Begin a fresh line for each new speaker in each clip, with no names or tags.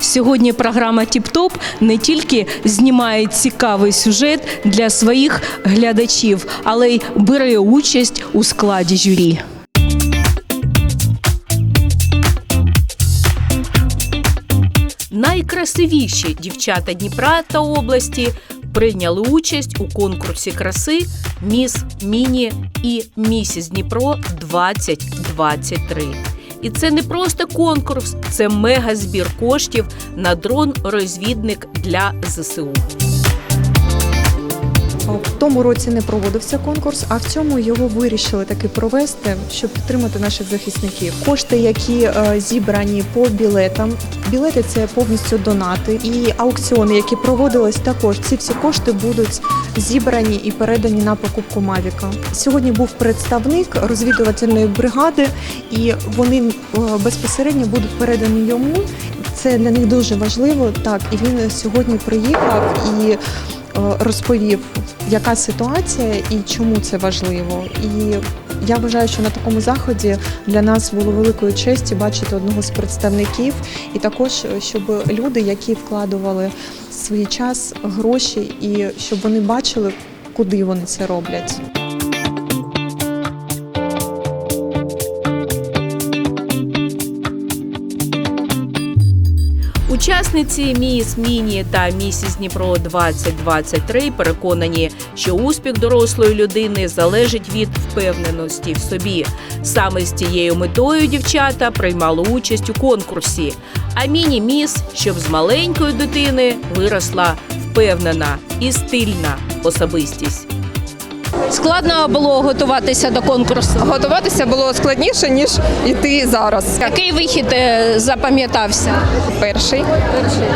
Сьогодні програма Тіп-Топ не тільки знімає цікавий сюжет для своїх глядачів, але й бере участь у складі журі. Найкрасивіші дівчата Дніпра та області прийняли участь у конкурсі краси Міс Міні і Місіс Дніпро 2023. І це не просто конкурс, це мегазбір коштів на дрон-розвідник для ЗСУ.
В тому році не проводився конкурс, а в цьому його вирішили таки провести, щоб підтримати наших захисників. Кошти, які е, зібрані по білетам, білети це повністю донати, і аукціони, які проводились, також ці всі кошти будуть зібрані і передані на покупку Мавіка. Сьогодні був представник розвідувальної бригади, і вони е, безпосередньо будуть передані йому. Це для них дуже важливо. Так, і він сьогодні приїхав і е, розповів, яка ситуація і чому це важливо. І я вважаю, що на такому заході для нас було великою честю бачити одного з представників, і також е, щоб люди, які вкладували свій час, гроші, і щоб вони бачили, куди вони це роблять.
Учасниці Міс Міні та Місіс Дніпро 2023 переконані, що успіх дорослої людини залежить від впевненості в собі. Саме з цією метою дівчата приймали участь у конкурсі. А міні міс, щоб з маленької дитини виросла впевнена і стильна особистість. Складно було готуватися до конкурсу.
Готуватися було складніше, ніж іти зараз.
Який вихід е, запам'ятався?
Перший.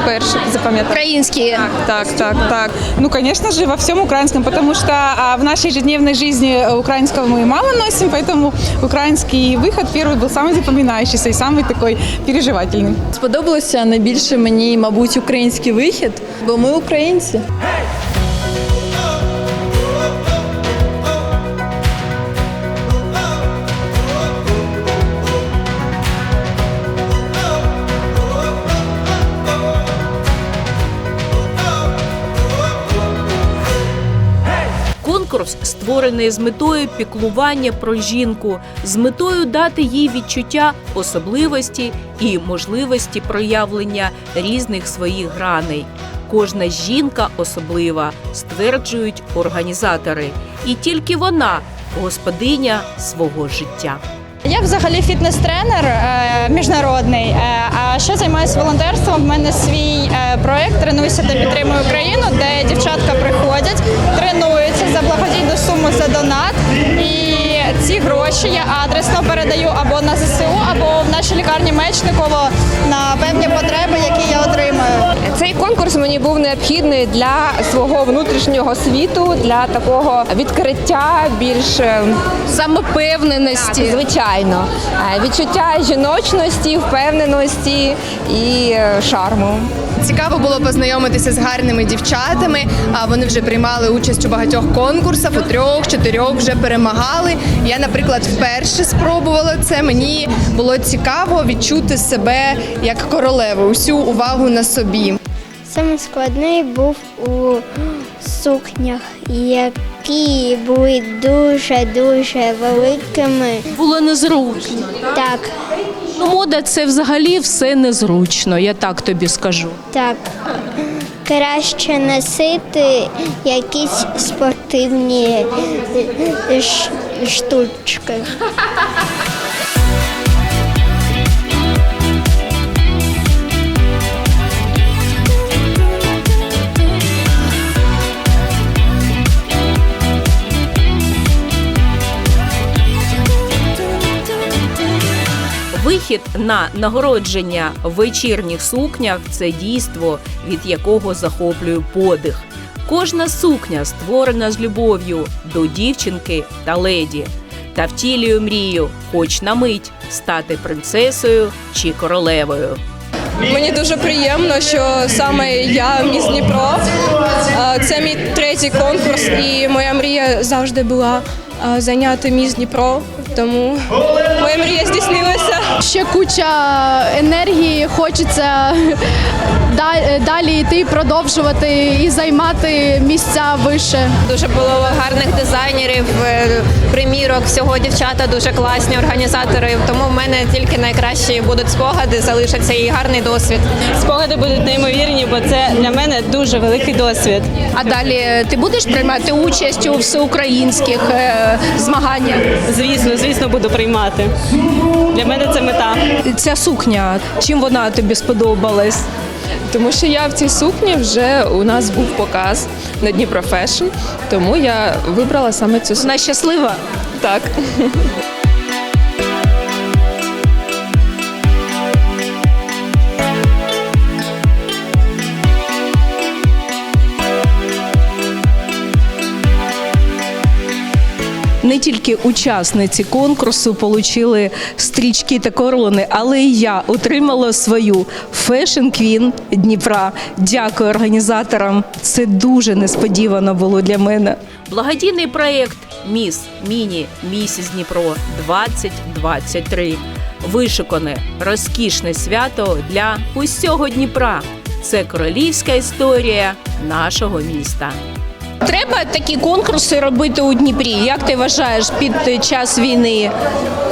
Перший запам'ятав.
Український.
Так, так, так.
Ну, конечно же, во всем украинском, потому что а, в нашей ежедневной жизни украинского мы мало носим, поэтому украинский выход первый был самый запоминающийся и самый такой переживательный.
Сподобалося найбільше мені, мабуть, український вихід, бо ми українці.
Створений з метою піклування про жінку, з метою дати їй відчуття особливості і можливості проявлення різних своїх граней. Кожна жінка особлива, стверджують організатори, і тільки вона господиня свого життя.
Я взагалі фітнес-тренер е, міжнародний. Ще займаюся волонтерством. В мене свій е, проект Тренуйся та підтримуй Україну, де дівчатка приходять, тренуються за благодійну суму за донат. І ці гроші я адресно передаю або на ЗСУ, або в нашій лікарні Мечниково на певні потреби, які я отримаю.
Цей конкурс мені був необхідний для свого внутрішнього світу, для такого відкриття більш е,
Самопевненості.
звичайно, е, відчуття жіночності, впевненості і е, шарму.
Цікаво було познайомитися з гарними дівчатами. А вони вже приймали участь у багатьох конкурсах, у трьох, чотирьох вже перемагали. Я, наприклад, вперше спробувала це. Мені було цікаво відчути себе як королеву, усю увагу на собі.
Саме складний був у сукнях, які були дуже-дуже великими.
Було незручно.
Так,
Ну, мода це взагалі все незручно, я так тобі скажу.
так. Краще носити якісь спортивні штучки.
Вихід на нагородження в вечірніх сукнях це дійство, від якого захоплює подих. Кожна сукня створена з любов'ю до дівчинки та леді та втілює мрію, хоч на мить стати принцесою чи королевою.
Мені дуже приємно, що саме я, міс Дніпро,
Це мій третій конкурс, і моя мрія завжди була зайняти міс Дніпро. Тому моя мрія здійснилася.
Ще куча енергії, хочеться далі йти, продовжувати і займати місця вище.
Дуже було гарних дизайнерів, е, примірок. Всього дівчата дуже класні організатори. Тому в мене тільки найкращі будуть спогади, залишаться і гарний досвід.
Спогади будуть неймовірні, бо це для мене дуже великий досвід.
А далі ти будеш приймати участь у всеукраїнських е, змаганнях?
Звісно, звісно, буду приймати. Для мене це мета.
Ця сукня, чим вона тобі сподобалась?
Тому що я в цій сукні вже у нас був показ на Дніпро Фешн, тому я вибрала саме цю сукню.
Вона щаслива?
Так.
Не тільки учасниці конкурсу отримали стрічки та корони, але і я отримала свою Fashion Queen Дніпра. Дякую організаторам. Це дуже несподівано було для мене. Благодійний проєкт Міс Міні Місіс Дніпро 2023. Вишукане розкішне свято для усього Дніпра. Це королівська історія нашого міста. Треба такі конкурси робити у Дніпрі. Як ти вважаєш під час війни?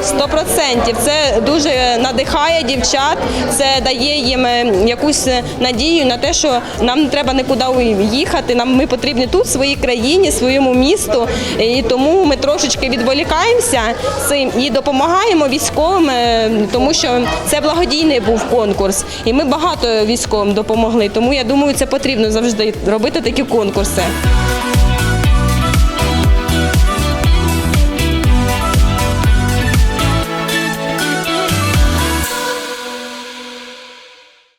Сто процентів це дуже надихає дівчат. Це дає їм е, якусь надію на те, що нам не треба нікуди їхати. Нам ми потрібні тут, в своїй країні, своєму місту. І тому ми трошечки відволікаємося цим і допомагаємо військовим, е, тому що це благодійний був конкурс, і ми багато військовим допомогли. Тому я думаю, це потрібно завжди робити такі конкурси. Thank you.